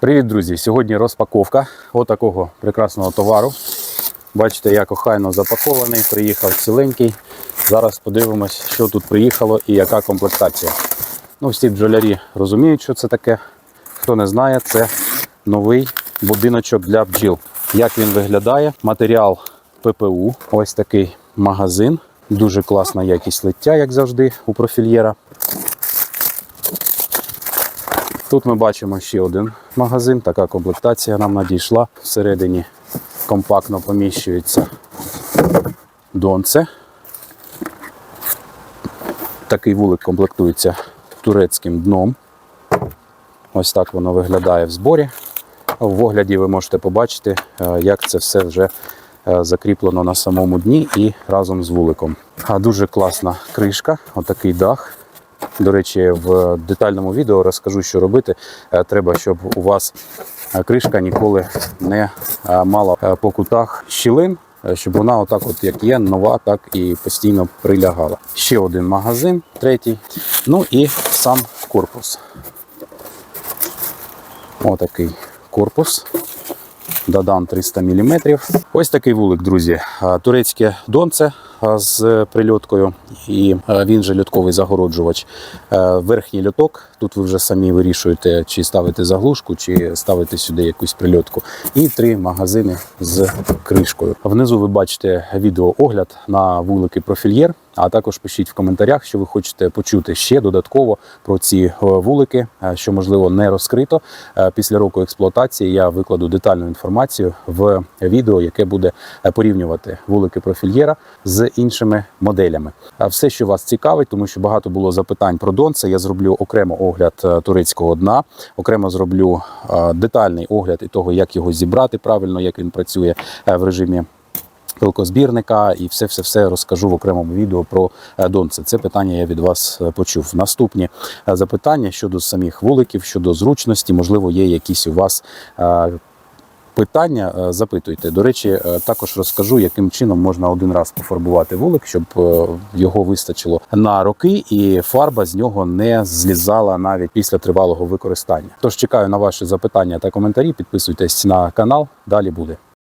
Привіт, друзі! Сьогодні розпаковка отакого прекрасного товару. Бачите, як охайно запакований, приїхав ціленький. Зараз подивимось, що тут приїхало і яка комплектація. Ну, всі бджолярі розуміють, що це таке. Хто не знає, це новий будиночок для бджіл. Як він виглядає? Матеріал ППУ, ось такий магазин. Дуже класна якість лиття, як завжди, у профільєра. Тут ми бачимо ще один магазин, така комплектація нам надійшла. Всередині компактно поміщується донце. Такий вулик комплектується турецьким дном. Ось так воно виглядає в зборі. В огляді ви можете побачити, е, як це все вже е, закріплено на самому дні і разом з вуликом. Дуже класна кришка, отакий дах. До речі, в детальному відео розкажу, що робити. Е, Треба, щоб у вас е, кришка ніколи не е, мала по кутах щілин, щоб вона отак, от як є, нова, так і постійно прилягала. Ще один магазин, третій. Ну і сам корпус. Отакий корпус. Дадан 300 мм. Ось такий вулик, друзі. Турецьке донце з прильоткою, і він же льотковий загороджувач. Е, Верхній льоток. Тут ви вже самі вирішуєте, чи ставити заглушку, чи ставити сюди якусь прильотку. І три магазини з кришкою. Внизу ви бачите відеоогляд на вулики профільєр. А також пишіть в коментарях, що ви хочете почути ще додатково про ці е, вулики, е, що можливо не розкрито. Е, Після року експлуатації я викладу детальну інформацію в відео, яке буде порівнювати вулики профільєра з іншими моделями. А Все, що вас цікавить, тому що багато було запитань про донце. Я зроблю окремо огляд турецького дна, окремо зроблю детальний огляд і того, як його зібрати правильно, як він працює в режимі пилкозбірника і все все все розкажу в окремому відео про е, донце. Це питання я від вас е, почув. Наступні е, запитання щодо самих вуликів, щодо зручності, можливо, є якісь у вас. Питання запитуйте. До речі, також розкажу, яким чином можна один раз пофарбувати вулик, щоб його вистачило на роки, і фарба з нього не злізала навіть після тривалого використання. Тож чекаю на ваші запитання та коментарі. Підписуйтесь на канал. Далі буде.